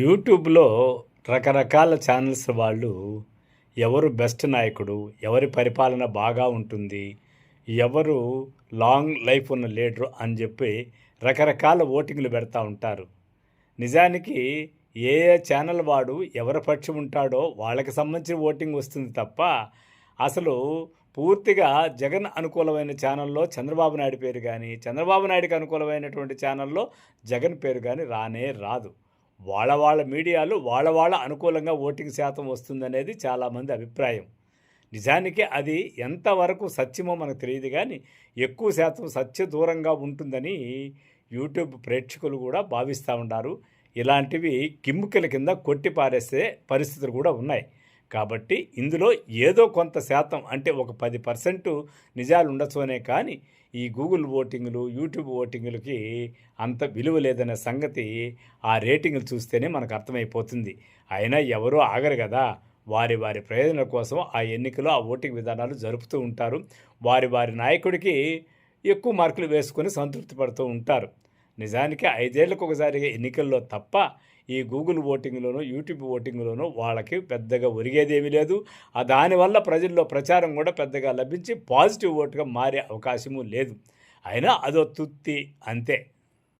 యూట్యూబ్లో రకరకాల ఛానల్స్ వాళ్ళు ఎవరు బెస్ట్ నాయకుడు ఎవరి పరిపాలన బాగా ఉంటుంది ఎవరు లాంగ్ లైఫ్ ఉన్న లీడరు అని చెప్పి రకరకాల ఓటింగ్లు పెడతా ఉంటారు. నిజానికి ఏ ఏ ఛానల్ వాడు ఎవరి పక్షం ఉంటాడో వాళ్ళకి సంబంధించిన ఓటింగ్ వస్తుంది తప్ప అసలు పూర్తిగా జగన్ అనుకూలమైన ఛానల్లో చంద్రబాబు నాయుడు పేరు కానీ చంద్రబాబు నాయుడికి అనుకూలమైనటువంటి ఛానల్లో జగన్ పేరు కానీ రానే రాదు. వాళ్ళ వాళ్ళ మీడియాలు వాళ్ళ వాళ్ళ అనుకూలంగా ఓటింగ్ శాతం వస్తుందనేది చాలామంది అభిప్రాయం. నిజానికి అది ఎంతవరకు సత్యమో మనకు తెలియదు కానీ ఎక్కువ శాతం సత్య దూరంగా ఉంటుందని యూట్యూబ్ ప్రేక్షకులు కూడా భావిస్తూ ఉన్నారు. ఇలాంటివి కిమ్ముకల కింద కొట్టి పారేసే పరిస్థితులు కూడా ఉన్నాయి. కాబట్టి ఇందులో ఏదో కొంత శాతం అంటే ఒక పది పర్సెంట్ నిజాలు ఉండొచ్చునే కానీ ఈ గూగుల్ ఓటింగ్లు యూట్యూబ్ ఓటింగ్లకి అంత విలువ లేదనే సంగతి ఆ రేటింగ్లు చూస్తేనే మనకు అర్థమైపోతుంది. అయినా ఎవరూ ఆగరు కదా. వారి వారి ప్రయోజనాల కోసం ఆ ఎన్నికలు ఆ ఓటింగ్ విధానాలు జరుపుతూ ఉంటారు. వారి వారి నాయకుడికి ఎక్కువ మార్కులు వేసుకొని సంతృప్తి పడుతూ ఉంటారు. నిజానికి ఐదేళ్ళకు ఒకసారి ఎన్నికల్లో తప్ప ఈ గూగుల్ ఓటింగ్లోనూ యూట్యూబ్ ఓటింగ్లోనూ వాళ్ళకి పెద్దగా ఒరిగేదేమీ లేదు. ఆ దానివల్ల ప్రజల్లో ప్రచారం కూడా పెద్దగా లభించి పాజిటివ్ ఓటుగా మారే అవకాశము లేదు. అయినా అదో తుత్తి అంతే.